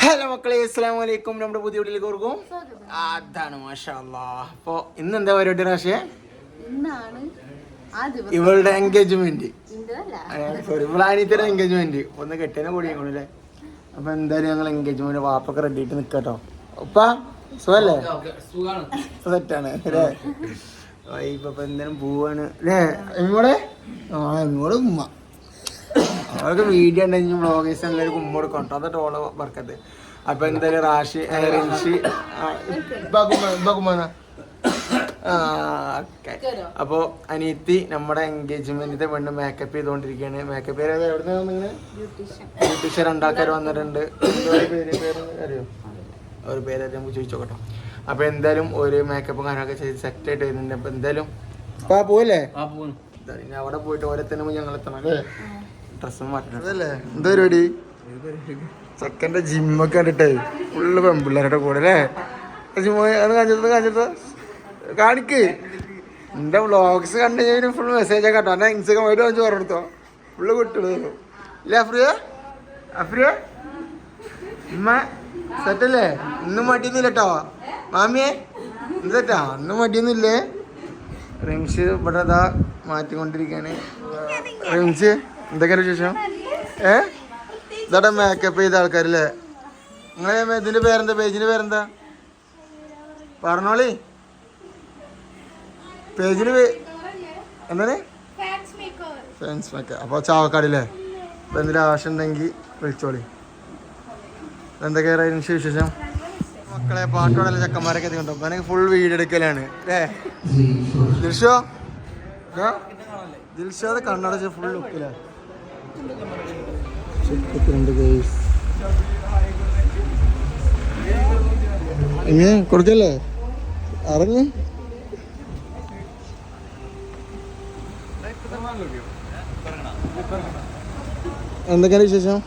Hello മക്കളെ അസ്സാം വലൈക്കും നമ്മുടെ പുതിയ വീട്ടിലേക്ക് ഓർക്കും. അതാണ് മാഷാ അപ്പൊ ഇന്ന് എന്താ പരിപാടി റാഷേ ഇന്നാണ് ആ ദിവസം ഇവളുടെ എൻഗേജ്മെന്റ് സോറി ഇവളെ അനിയത്തിയുടെ എൻഗേജ്മെന്റ് ഒന്ന് കെട്ടിനെ കൂടി അല്ലേ? അപ്പൊ എന്തായാലും ഞങ്ങൾ എൻഗേജ്മെന്റ് വാപ്പൊക്കെ റെഡി ആയിട്ട് നിക്കട്ടോ ഉപ്പ സുഖല്ലേ? സെറ്റാണ് അല്ലേ? ഇപ്പൊ എന്തായാലും പോവാണ്. അല്ലേ? എമ്മോടെ ആ എമ്മോടെ ഉമ്മ. അവർക്ക് വീഡിയോ ഉണ്ടെങ്കിൽ ബ്ലോഗേഴ്സ് എല്ലാവരും കുമ്പ് കൊടുക്കും കേട്ടോ അതോ ടോള വർക്കത്ത്. അപ്പൊ എന്തായാലും റാഷി റിൻഷി ബഹുമാന അപ്പൊ അനിയത്തി നമ്മുടെ എൻഗേജ്മെന്റിന്റെ പെണ്ണ് മേക്കപ്പ് ചെയ്തുകൊണ്ടിരിക്കുകയാണ് മേക്കപ്പ് പേര് എവിടെ ബ്യൂട്ടീഷ്യൻ ഉണ്ടാക്കാൻ വന്നിട്ടുണ്ട്. പേര്? പേര് അറിയോ? ഒരു പേര് നമുക്ക് ചോദിച്ചോക്കട്ടോ. അപ്പൊ എന്തായാലും ഒരു മേക്കപ്പും കാര്യങ്ങളൊക്കെ ചെയ്ത് സെറ്റ് ആയിട്ട് വരുന്നുണ്ട്. അപ്പൊ എന്തായാലും പോവല്ലേ അവിടെ പോയിട്ട് ഓരോ തന്നെ ഞങ്ങൾ എത്തണം അല്ലേ എന്താ പരിപാടി? ചെക്കന്റെ ജിമ്മൊക്കെ കണ്ടിട്ടേ ഫുള്ള് പെമ്പിള്ളേരുടെ കൂടെ അല്ലേ? ജിമ്മ അത് കാണിച്ചത് കാണിച്ചത് കാണിക്ക്. എന്റെ വ്ളോഗ്സ് കണ്ടു കഴിഞ്ഞാൽ ഫുൾ മെസ്സേജ് കേട്ടോ. എന്നെ ഇൻസ്റ്റഗ്രാം ഒരു വാങ്ങിച്ച് പറഞ്ഞെടുത്തോ ഫുള്ള് കിട്ടുള്ളൂ ഇല്ലേ അഫ്രിയ? അഫ്രിയ? ഉമ്മ സെറ്റല്ലേ ഇന്നും മടിയൊന്നുമില്ല കേട്ടോ മാമിയെ എന്താ ഇന്നും മടിയൊന്നുമില്ലേ റിംസ് ഇവിടെ ഇതാ മാറ്റിക്കൊണ്ടിരിക്കുകയാണ് റിംസ് എന്തൊക്കെയാണ് വിശേഷം? ഏ? ഇതാടെ മേക്കപ്പ് ചെയ്ത ആൾക്കാരല്ലേ? നിങ്ങളെ ഇതിന്റെ പേരെന്താ? പേജിന്റെ പേരെന്താ? പറഞ്ഞോളി. പേജിന് എന്താണ്? ഫാൻസ് മേക്കപ്പ് അപ്പോൾ ചാവക്കാടില്ലേ? അപ്പം എന്തെങ്കിലും ആവശ്യം ഉണ്ടെങ്കിൽ വിളിച്ചോളി എന്തൊക്കെയാണ് വിശേഷം? മക്കളെ പാട്ടോടല്ല ചെക്കന്മാരൊക്കെ എത്തിക്കൊണ്ടോ? എനിക്ക് ഫുൾ വീഡിയോ എടുക്കലാണ്. അല്ലേ? ദിൽഷോ? ദിൽഷോ കണ്ണടച്ച് ഫുൾ ലുക്കില്ല എങ്ങനെ? കൊടുക്കല്ലേ അറിഞ്ഞ്? എന്തൊക്കെയാണ് വിശേഷം?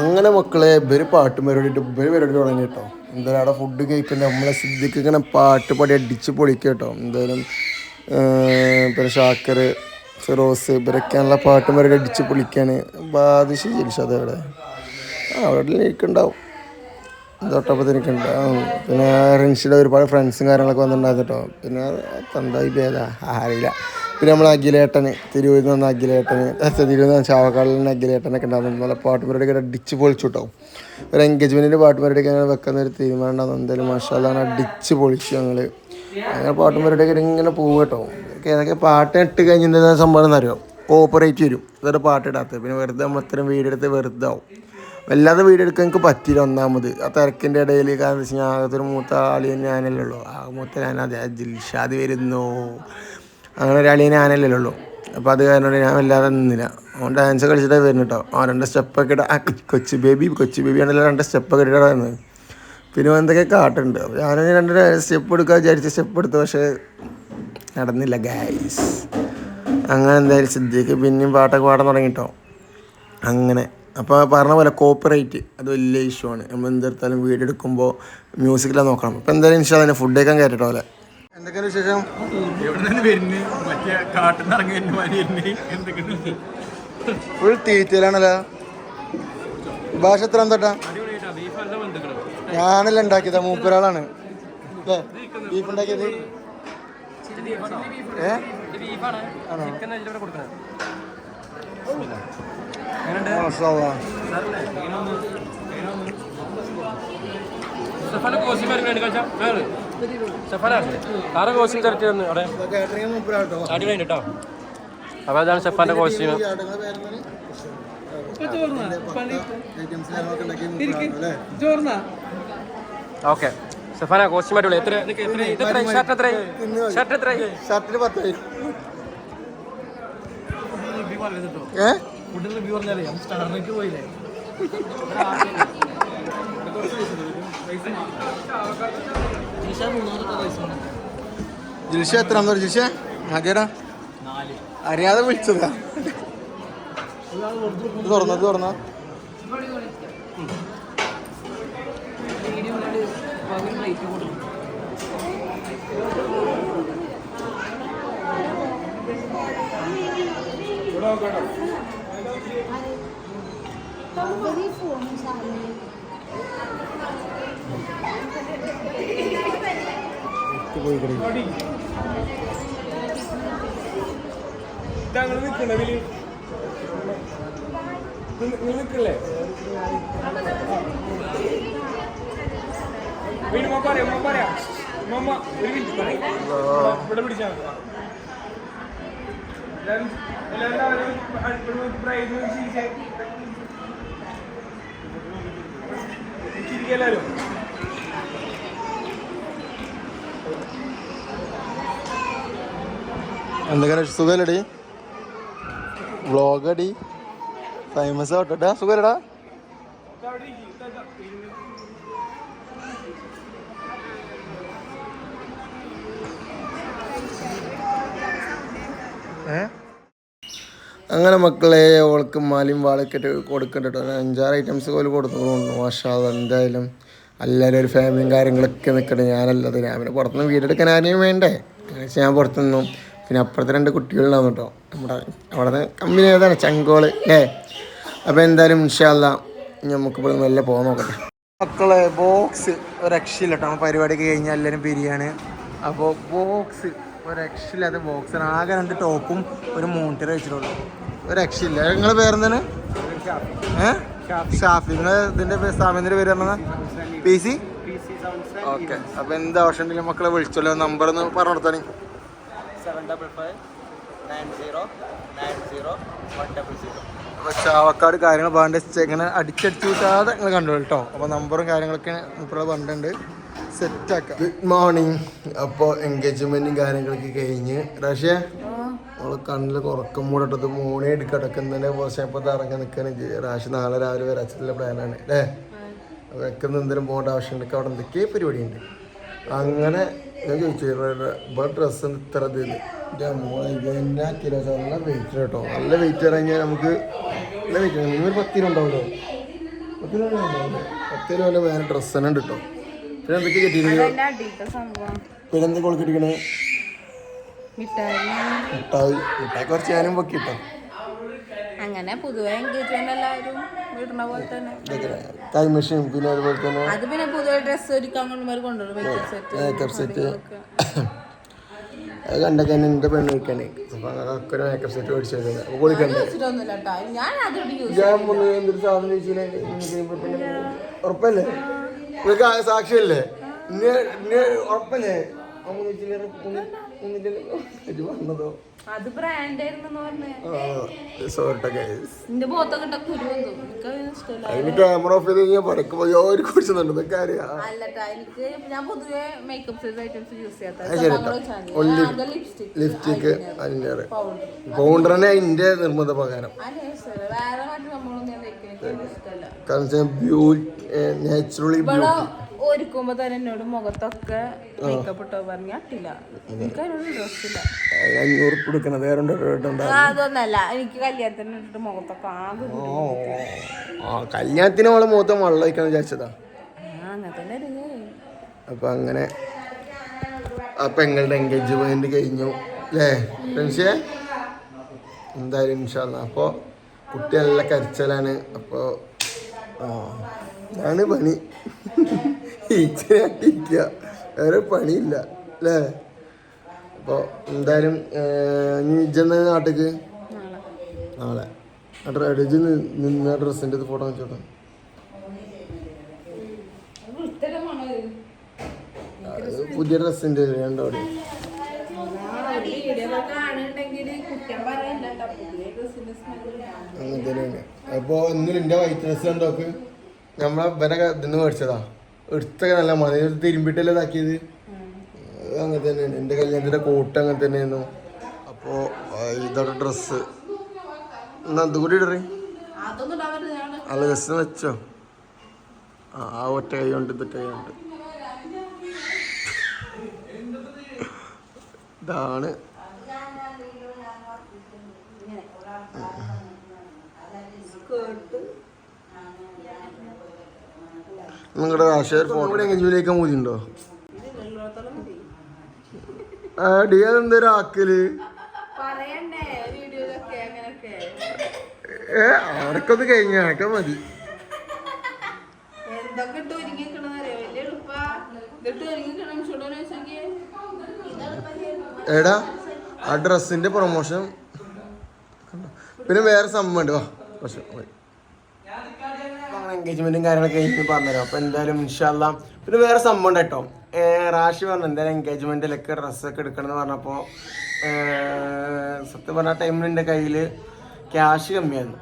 അങ്ങനെ മക്കളെ ഇവർ പാട്ട് പരിപാടിയിട്ട് ഇവർ പരിപാടി തുടങ്ങി കേട്ടോ. എന്തായാലും അവിടെ ഫുഡ് കഴിക്കണ്ട നമ്മളെ സിദ്ധിക്ക് ഇങ്ങനെ പാട്ട് പാടി അടിച്ച് പൊളിക്കുക കേട്ടോ. എന്തായാലും പിന്നെ ഷാക്കർ ഫിറോസ് ഇവരൊക്കെയാണല്ലോ പാട്ടും വരെ അടിച്ച് പൊളിക്കാണ്. ബാദിഷ് ജിൽഷത് അവിടെ ആ അവിടെ എനിക്കുണ്ടാവും തൊട്ടപ്പത്തിന് എനിക്കുണ്ട് പിന്നെ റിൻഷിയുടെ ഒരുപാട് ഫ്രണ്ട്സും കാര്യങ്ങളൊക്കെ വന്നിട്ടുണ്ടായിരുന്നു കേട്ടോ. പിന്നെ തണ്ടായി ഭേദ അറിയില്ല. പിന്നെ നമ്മൾ അഖിലേട്ടന് തിരുവൂരിൽ നിന്ന് അഖിലേട്ടന് തിരുവനന്തപുരം ചാവക്കാടിൽ നിന്ന് അഖിലേട്ടനൊക്കെ ഉണ്ടായിരുന്നു നല്ല പാട്ടുമാരുടെ ഒക്കെ അടിച്ച് പൊളിച്ചു കേട്ടോ. ഒരു എൻഗേജ്മെന്റിന്റെ പാട്ടുമാരുടെ ഒക്കെ വെക്കുന്ന ഒരു തീരുമാനം ഉണ്ടാകുന്നു എന്തായാലും മാഷാലാണ് അടിച്ച് പൊളിച്ചു ഞങ്ങൾ അങ്ങനെ പാട്ടും പരിപാടിയൊക്കെ ഇങ്ങനെ പോകും കേട്ടോ. ഏതൊക്കെ പാട്ട് ഇട്ട് കഴിഞ്ഞിട്ട് സംഭവം എന്നറിയോ കോപ്പറേറ്റ് വരും. ഇതൊരു പാട്ട് ഇടാത്തത്. പിന്നെ വെറുതെ നമ്മൾ ഇത്രയും വീഡിയോ എടുത്ത് വെറുതെ ആവും. വല്ലാതെ വീഡിയോ എടുക്കാൻ എനിക്ക് പറ്റിയില്ല ഒന്നാമത്. ആ തിരക്കിന്റെ ഇടയിൽ കാരണം വെച്ച് കഴിഞ്ഞാൽ ആകത്തൊരു മൂത്ത ആളിയൻ ഞാനല്ലേ ഉള്ളൂ. ആ മൂത്ത ഞാൻ അതെ ദിൽഷാദ് വരുന്നു. അങ്ങനെ ഒരു അളിയൻ ഞാനല്ലേ ഉള്ളൂ. അപ്പോൾ അത് കാരണം ഞാൻ വല്ലാതെ നിന്നില്ല. അവൻ ഡാൻസ് കളിച്ചിട്ടേ വരുന്നു കേട്ടോ. ആ രണ്ട് സ്റ്റെപ്പൊക്കെ ഇട്ട ആ കൊച്ചു ബേബി കൊച്ചു ബേബി ആണല്ലോ രണ്ട് സ്റ്റെപ്പൊക്കെ വരുന്നത്. പിന്നെ എന്തൊക്കെ കാട്ടുണ്ട്? അപ്പോൾ ഞാൻ രണ്ട് സ്റ്റെപ്പ് എടുക്കാൻ വിചാരിച്ച സ്റ്റെപ്പ് എടുത്തു പക്ഷേ നടന്നില്ല ഗൈസ് അങ്ങനെ എന്തായാലും സിദ്ധിക്ക് പിന്നെയും പാട്ടൊക്കെ പാടാൻ തുടങ്ങിട്ടോ. അങ്ങനെ. അപ്പോൾ പറഞ്ഞ പോലെ കോപ്പറേറ്റ് അത് വലിയ ഇഷ്യൂ ആണ്. നമ്മൾ എന്തെടുത്താലും വീഡിയോ എടുക്കുമ്പോൾ മ്യൂസിക്കിലാണ് നോക്കണം. അപ്പോൾ എന്തായാലും ഇൻഷാ തന്നെ ഫുഡ് കഴിക്കാൻ കയറ്റട്ടോ അല്ലേ? എന്തൊക്കെയാണ് വിശേഷം? ഫുൾ തീറ്റയിലാണല്ലോ ഭാഷ എത്ര എന്താ ഞാനല്ല ഉണ്ടാക്കിയതാ? മൂപ്പരാളാണ് അല്ലേ ബീഫ് ഉണ്ടാക്കിയത്? ഏ? ആണോ? അപ്പോൾ അതാണ് സെഫാന്റെ കോസ്റ്റ്യൂം ഈ ആടുകളുടെ പേരെന്താണ്? ഐറ്റംസ് കാര്യങ്ങളൊക്കെ ഉണ്ടാക്കിയ മൂപ്പരാളാണ് അല്ലേ? ഓക്കെ സഫാന കോസ്റ്റ്യൂം അടിപൊളി എത്ര എത്ര ഷർട്ട് എത്ര ഷർട്ട് എത്ര ഷർട്ടിന് പത്തായി ജിഷ ജിൽഷ എത്ര ജിൽഷ? അതെടാ അറിയാതെ വിളിച്ചതാ. തുറന്നത് തുറന്നോ. അവർ റേറ്റ് കൊടുക്കും. താങ്കൾ നിൽക്കണവിൽ നിൽക്കില്ലേ? എല്ലാവരും എന്തൊക്കെ സുഖമല്ലടി വ്ളോഗടി ഫേമസ് ആവട്ടെ. സുഖമല്ലടാ അങ്ങനെ മക്കളെ ഓൾക്ക് മാലിയും വാളൊക്കെ ഇട്ട് കൊടുക്കണ്ട അഞ്ചാറ് ഐറ്റംസ് പോലും കൊടുത്തോണ്ട് മാഷാ എന്തായാലും എല്ലാവരും ഒരു ഫാമിലിയും കാര്യങ്ങളൊക്കെ നിൽക്കണം ഞാനല്ലത് ഞാൻ പിന്നെ പുറത്തുനിന്ന് വീടെടുക്കാൻ ആരെയും വേണ്ടേ? അങ്ങനെ വെച്ച് ഞാൻ പുറത്തു നിന്നു പിന്നെ അപ്പുറത്തെ രണ്ട് കുട്ടികളുണ്ടാവും കേട്ടോ. നമ്മുടെ അവിടെ നിന്ന് കമ്പനി ഏതാണ്? ചങ്കോൾ ഏ അപ്പോൾ എന്തായാലും ഇൻഷാല്ല നമുക്ക് ഇവിടെ നല്ല പോകാൻ നോക്കട്ടെ. മക്കളെ ബോക്സ് ഒരു രക്ഷയില്ല കേട്ടോ പരിപാടി കഴിഞ്ഞാൽ എല്ലാവരും പിരിയാണ് അപ്പോൾ ബോക്സ് ഒരു രക്ഷയില്ലാത്ത ബോക്സിന് ആകെ രണ്ട് ടോപ്പും ഒരു മോണിറ്റർ വെച്ചിട്ടുള്ളൂ. ഒരു രക്ഷയില്ല നിങ്ങൾ പേരെന്താണ്? ഏ? ഷാഫി. നിങ്ങൾ ഇതിന്റെ സ്ഥാപനത്തിന്റെ പേര് പറഞ്ഞാൽ പി സി ഓക്കെ അപ്പോൾ എന്താ ആവശ്യം ഉണ്ടെങ്കിലും മക്കളെ വിളിച്ചല്ലോ നമ്പർ ഒന്ന് പറഞ്ഞു കൊടുത്താണി അപ്പോൾ ചാവക്കാട് കാര്യങ്ങൾ പറഞ്ഞിട്ട് ഇങ്ങനെ അടിച്ചടിച്ച് വിട്ടാതെ നിങ്ങൾ കണ്ടു കേട്ടോ അപ്പോൾ നമ്പറും കാര്യങ്ങളൊക്കെ ഇപ്പോൾ പറഞ്ഞിട്ടുണ്ട്. സെറ്റാക്കാം. ഗുഡ് മോർണിംഗ് അപ്പോൾ എൻഗേജ്മെന്റും കാര്യങ്ങളൊക്കെ കഴിഞ്ഞ്. റഷ്യ കണ്ണിൽ കണ്ണിൽ കൂടെ മൂടട്ടത് മോണി എടുക്ക. കിടക്കുന്നതിനെ കുറച്ച് ഇപ്പോൾ ഇറങ്ങി നിൽക്കാൻ റാഷ് നാളെ രാവിലെ വരെ അച്ഛനുള്ള പ്ലാനാണ് അല്ലേ? വെക്കുന്ന എന്തെങ്കിലും പോകേണ്ട ആവശ്യമുണ്ട് അവിടെ എന്തൊക്കെ പരിപാടിയുണ്ട്. അങ്ങനെ ഞാൻ ചോദിച്ചു ഇപ്പോൾ ഡ്രസ്സ് ഇത്ര ഇതിന് എല്ലാ കിലോ നല്ല വെയിറ്റ് കേട്ടോ. നല്ല വെയിറ്റ് ഇറങ്ങിയാൽ നമുക്ക് നല്ല വെയിറ്റ് നിങ്ങൾ പത്ത് കിലോ ഉണ്ടാവുമല്ലോ. പത്ത് കിലോ ഉണ്ടാവില്ലേ പത്ത് കിലോ വല്ല വേറെ ഡ്രസ്സ് തന്നെ ഉണ്ട് കേട്ടോ. പിന്നെ എന്തൊക്കെ കിട്ടിയിരിക്കുന്നത് അടിയിട്ട സംഭവം. പിന്നെ എന്തൊക്കെ കിട്ടിയിരിക്കണേ മിഠായി. മിഠായി. കുറച്ച് ഞാനും പൊക്കി കേട്ടോ അങ്ങനെ പൊതുവെ എൻഗേജ്മെന്റ് എല്ലാവരും ഇടുന്ന പോലെ തന്നെ. ഇതൊക്കെ കൈ മെഷീൻ പിന്നെ അതുപോലെ തന്നെ അത് പിന്നെ പൊതുവെ ഡ്രസ്സ് ഒരുക്കാൻ കൊണ്ടുമാർ കൊണ്ടുവരും. മേക്കപ്പ് സെറ്റ് അത് കണ്ടൊക്കെ തന്നെ എന്റെ പെണ്ണ് കഴിക്കാനേ അപ്പം അതൊക്കെ ഒരു മേക്കപ്പ് സെറ്റ് മേടിച്ചു കുളിക്കണ്ടേ ഞാൻ എന്തൊരു സാധനം ചോദിച്ചില്ലേ ഉറപ്പല്ലേ? നിങ്ങൾക്ക് സാക്ഷിയല്ലേ? ഇന്നെ ഇന്നെ ഉറപ്പല്ലേ? വന്നതോ? അത് ബ്രാൻഡ് ആയിരുന്നു ക്യാമറ ഓഫ് ചെയ്ത് കഴിഞ്ഞാൽ പരക്കുമ്പോൾ ഒരു ലിപ്സ്റ്റിക് ലിപ്സ്റ്റിക്ക് അതിന്റെ പൗഡർ പൗണ്ടർ തന്നെ അതിന്റെ നിർബന്ധ പ്രകാരം അതിന് ഇഷ്ടമല്ല വേറെ മറ്റു നമ്മളൊന്നും ഞാൻ തേക്കുന്നത് ഇഷ്ടമല്ല. കാരണം വെച്ചാൽ ബ്യൂട്ടി നാച്ചുറലി ഇവിടെ ബ്യൂട്ടി ഒരുക്കുമ്പോ തന്നെ എന്നോട് മുഖത്തൊക്കെ മേക്കപ്പ് ഇട്ടോ പറഞ്ഞ അട്ടില്ല. എനിക്ക് അതിനോട് ഇൻട്രസ്റ്റ് അഞ്ഞൂറ് ഉപ്പ് വേറെ ആ, അതൊന്നല്ല. എനിക്ക് കല്യാണത്തിന് ഇട്ടിട്ട് മുഖത്തൊക്കെ ആകെ ആ കല്യാണത്തിന് അവളെ മുഖത്ത് വെള്ളം വയ്ക്കണം വിചാരിച്ചതാ. ആ. അപ്പം അങ്ങനെ അപ്പം എങ്ങളുടെ എൻഗേജ്മെന്റ് കഴിഞ്ഞു. അല്ലേ ഫ്രണ്ട്സേ? എന്തായാലും ഇൻഷാല്ല അപ്പോൾ കുട്ടി നല്ല കരച്ചലാണ്. അപ്പോൾ ആ. ഇതാണ് പണി. ഈച്ചനായിട്ടിരിക്കുക വേറെ പണിയില്ല അല്ലേ? അപ്പോൾ എന്തായാലും ഇജ്ജെന്ന നാട്ടിക്ക്? നാളെ. ഇജ്ജ് നിന്ന ഡ്രസ്സിന്റെ ഫോട്ടോ വെച്ചോട്ടെ പുതിയ ഡ്രസ്സിന്റെ രണ്ടോ അവിടെ? അങ്ങനെ തന്നെയാണ് അപ്പോൾ ഇന്നും എന്റെ വൈറ്റ് ഡ്രസ്സ് കണ്ടോക്ക് നമ്മളെ ഇവരെ ഇതിന്ന് മേടിച്ചതാ. എടുത്തൊക്കെ നല്ല മതി. തിരുമ്പിട്ടല്ലേ ഇതാക്കിയത്? അങ്ങനെ തന്നെയാണ്. എന്റെ കല്യാണത്തിന്റെ കോട്ട് അങ്ങനെ തന്നെയായിരുന്നു. അപ്പോൾ ഇതോടെ ഡ്രസ്സ് എന്നാ അതും കൂടി ഇടറി? അല്ല ജസ്റ്റ് വെച്ചോ. ആ ആ ഒറ്റ കൈ കൊണ്ട് ഇതൊറ്റ കൈ കൊണ്ട്. ഇതാണ് നിങ്ങളുടെ ആശയം നമ്മുടെ എങ്ങനെയിലേക്ക് ഡി അതെന്തൊരു ആക്കൽ? ഏ അവർക്കൊന്ന് കഴിഞ്ഞ മതി. എടാ ആ ഡ്രസ്സിന്റെ പ്രൊമോഷൻ പിന്നെ വേറെ സമ്മണ്ട് ഉണ്ട്. വാ പക്ഷെ എൻഗേജ്മെന്റും കാര്യങ്ങളൊക്കെ എനിക്ക് പറഞ്ഞുതരാം. അപ്പൊ എന്തായാലും ഇൻഷാല്ല പിന്നെ വേറെ സംഭവം ഉണ്ട് കേട്ടോ. റാഷി പറഞ്ഞു എന്തായാലും എൻഗേജ്മെന്റിലൊക്കെ ഡ്രസ്സൊക്കെ എടുക്കണം എന്ന് പറഞ്ഞപ്പോൾ സത്യം പറഞ്ഞ ടൈമിൽ എന്റെ കയ്യിൽ ക്യാഷ് കമ്മിയായിരുന്നു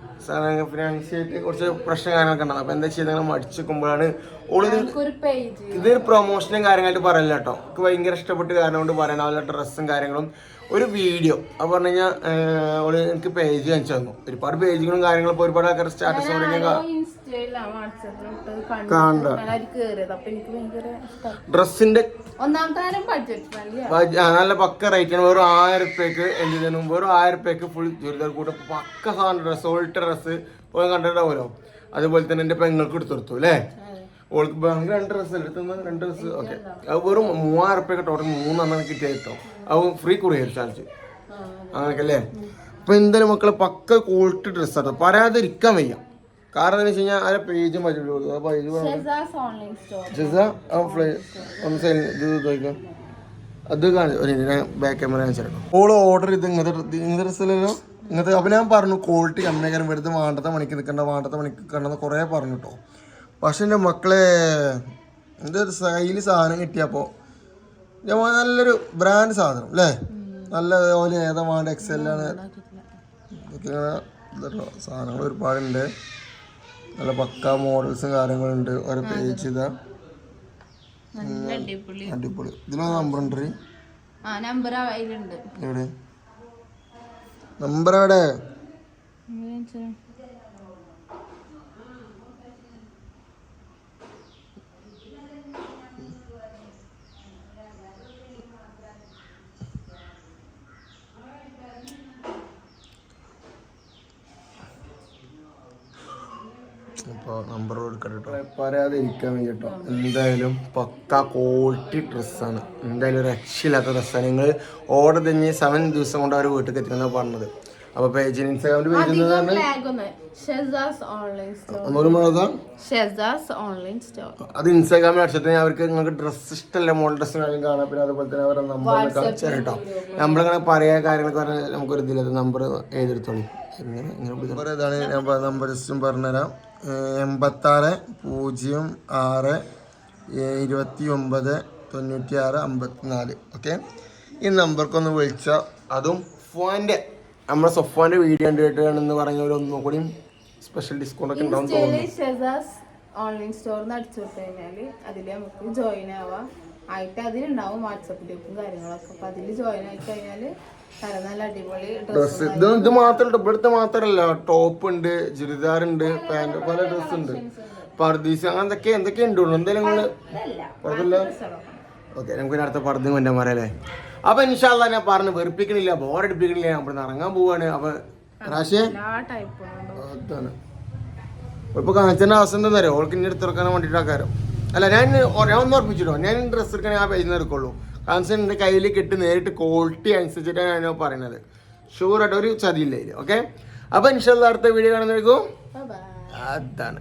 ഫിനാൻഷ്യലായിട്ട് കുറച്ച് പ്രശ്നം കാര്യങ്ങളൊക്കെ ഉണ്ടാകും അപ്പോൾ എന്താ ചെയ്ത് മടിച്ചു വെക്കുമ്പോഴാണ് ഓളിത് ഒരു പേജ് ഇതൊരു പ്രൊമോഷനും കാര്യങ്ങളായിട്ട് പറയില്ല കേട്ടോ. എനിക്ക് ഭയങ്കര ഇഷ്ടപ്പെട്ട് കാരണം കൊണ്ട് പറയണ അവരുടെ ഡ്രസ്സും കാര്യങ്ങളും. ഒരു വീഡിയോ അത് പറഞ്ഞു കഴിഞ്ഞാൽ ഓൾ എനിക്ക് പേജ് കാണിച്ചു തന്നു. ഒരുപാട് പേജുകളും കാര്യങ്ങളും ഇപ്പോൾ ഒരുപാട് ആൾക്കാർ സ്റ്റാറ്റസ് ഡ്രസ്സിന്റെ നല്ല പക്ക റേറ്റ് ആണ്. വെറും ആയിരം റുപ്യക്ക് എന്ത് ചെയ്യുന്നു വെറും ആയിരം റുപ്യക്ക് ഫുൾ ചുരിദാർ കൂട്ടം പക്ക സാധനം ഡ്രസ്സ് ഓൾട്ട ഡ്രസ്സ്. പോയി കണ്ടിട്ടാവുമല്ലോ അതുപോലെ തന്നെ എന്റെ പെങ്ങൾക്ക് എടുത്തു കൊടുത്തു അല്ലേ? ഓൾക്ക് രണ്ട് ഡ്രസ്സ് എടുത്തുന്ന രണ്ട് ഡ്രസ്സ് ഓക്കെ അത്. വെറും മൂവായിരം റുപ്യൊക്കെ ടോട്ടൽ മൂന്നെണ്ണം കിട്ടിയ കിട്ടും അത് ഫ്രീ കുറിയർ ചാർജ് അങ്ങനെയൊക്കെ അല്ലേ? അപ്പൊ എന്തായാലും മക്കളെ പക്ക ക്വാളിറ്റി ഡ്രസ്സാണ് പറയാതിരിക്കാൻ വയ്യ. കാരണം എന്താ വെച്ച് കഴിഞ്ഞാൽ ആ പേജ് ജസ ഫ്ലൈ ഇത് ചോദിക്കാം അത് കാണിച്ചു ഒരു ബാക്ക് ക്യാമറ കാണിച്ചിരുന്നു ഓൾ ഓർഡർ ചെയ്ത് ഇങ്ങനത്തെ ഇങ്ങനത്തെ ഡ്രസ്സിലല്ലോ ഇങ്ങനത്തെ അപ്പം ഞാൻ പറഞ്ഞു ക്വാളിറ്റി കമ്മിയാക്കാൻ വെറുതെ വേണ്ടത്തെ മണിക്ക് നിൽക്കണ്ട വേണ്ടത്തെ മണിക്ക് നിൽക്കണ്ടെന്ന് കുറേ പറഞ്ഞു കേട്ടോ. പക്ഷെ എന്റെ മക്കളെ എന്തൊരു സൈൽ സാധനം കിട്ടിയപ്പോൾ ഞാൻ നല്ലൊരു ബ്രാൻഡ് സാധനം അല്ലേ? നല്ല പോലെ ഏതാ വേണ്ട എക്സെല്ലാണ് സാധനങ്ങൾ ഒരുപാടുണ്ട്. നല്ല പക്ക മോഡൽസും കാര്യങ്ങളുണ്ട്. ഓരോ പേജ് ഇതാ. അടിപൊളി. ഇതിലോ നമ്പർ ഉണ്ട് നമ്പർ എവിടെ? നമ്പർ എവിടെ? ഇപ്പോൾ നമ്പർ കൊടുക്കട്ടോ ഇരിക്കാൻ വേണ്ടിട്ടോ. എന്തായാലും പക്ക ക്വാളിറ്റി ഡ്രസ്സാണ് എന്തായാലും ഒരു രക്ഷയില്ലാത്ത ഡ്രസ്സാണ് നിങ്ങൾ ഓർഡർ തന്നെ സെവൻ ദിവസം കൊണ്ട് അവർ വീട്ടിൽ എത്തിക്കുന്ന പറഞ്ഞത്. അപ്പൊ പേജിന് ഇൻസ്റ്റാഗ്രാമിൽ പേജ് അത്? ഇൻസ്റ്റാഗ്രാമിൽ അടിച്ചിട്ട് അവർക്ക് നിങ്ങൾക്ക് ഡ്രസ്സ് ഇഷ്ടമല്ല മോൾ ഡ്രസ്സ് കാര്യം കാണാം. പിന്നെ അതുപോലെ തന്നെ അവരുടെ നമ്പർ കാണിച്ചു കേട്ടോ നമ്മളിങ്ങനെ പറയാ കാര്യങ്ങളൊക്കെ പറഞ്ഞാൽ നമുക്കൊരു ഇതില്ല നമ്പർ എഴുതിയെടുത്തോളൂ എങ്ങനെ? ഇങ്ങനെ ഇതാണ് ഞാൻ നമ്പർ ജസ്റ്റും പറഞ്ഞുതരാം. എൺപത്താറ് പൂജ്യം ആറ് ഇരുപത്തി ഒമ്പത് തൊണ്ണൂറ്റി ആറ് അമ്പത്തിനാല്. ഓക്കെ? ഈ നമ്പർക്കൊന്ന് വിളിച്ചാൽ അതും ഫോന്റെ നമ്മുടെ സൊഫോന്റെ വീഡിയോ കണ്ടിട്ടാണെന്ന് പറഞ്ഞവരൊന്നും ഒന്നും കൂടി സ്പെഷ്യൽ ഡിസ്കൗണ്ട് ഒക്കെ ഉണ്ടാവും ഓൺലൈൻ സ്റ്റോറിന്ന് അടിച്ചു കൊടുത്തു കഴിഞ്ഞാൽ അതിൽ നമുക്ക് ജോയിൻ ആവാം. ആയിട്ട് അതിലുണ്ടാവും വാട്സപ്പ് ഗ്രൂപ്പും കാര്യങ്ങളൊക്കെ. അപ്പോൾ അതിൽ ജോയിൻ ആയി അടിപൊളി ഡ്രസ് ഇത് ഇത് മാത്രമല്ല ഇവിടുത്തെ മാത്രമല്ല ടോപ്പ് ഉണ്ട് ചുരിദാർ ഉണ്ട് പാന്റ് പല ഡ്രസ് ഉണ്ട്. പർദീസ് അങ്ങനത്തെ എന്തൊക്കെ ഉണ്ട് എന്തായാലും നിങ്ങൾ പറഞ്ഞില്ല ഓക്കെ നമുക്ക് പിന്നെ അടുത്ത പറഞ്ഞു കൊണ്ടാൻ പറയാല്ലേ? അപ്പൊ ഇൻഷാല്ല ഞാൻ പറഞ്ഞു വെറുപ്പിക്കണില്ല ബോറടിപ്പിക്കണില്ല ഞാൻ ഇവിടുന്ന് ഇറങ്ങാൻ പോവാണ്. അപ്പൊ റാശിയെ ഇപ്പൊ കാണിച്ചതിന്റെ അവസ്ഥ എന്താ പറയുക ഓൾക്ക് ഇനി എടുത്തിറക്കാൻ വേണ്ടിയിട്ടാക്കാരം അല്ല ഞാൻ ഒരാൾ ഞാൻ ഒന്ന് ഉറപ്പിച്ചിട്ടോ? ഞാൻ ഡ്രസ്സ് എടുക്കണേ ആ പേജിൽ നിന്ന് എടുക്കുള്ളൂ. കാരണം എന്റെ കയ്യിൽ കിട്ടി നേരിട്ട് ക്വാളിറ്റി അനുസരിച്ചിട്ടാണ് ഞാൻ പറയുന്നത് ഷുവറായിട്ട് ഒരു ചതിയില്ല ഓക്കെ അപ്പൊ ഇൻഷാല്ല അടുത്ത വീഡിയോ കാണുന്നതായിരിക്കും ബൈ അതാണ്.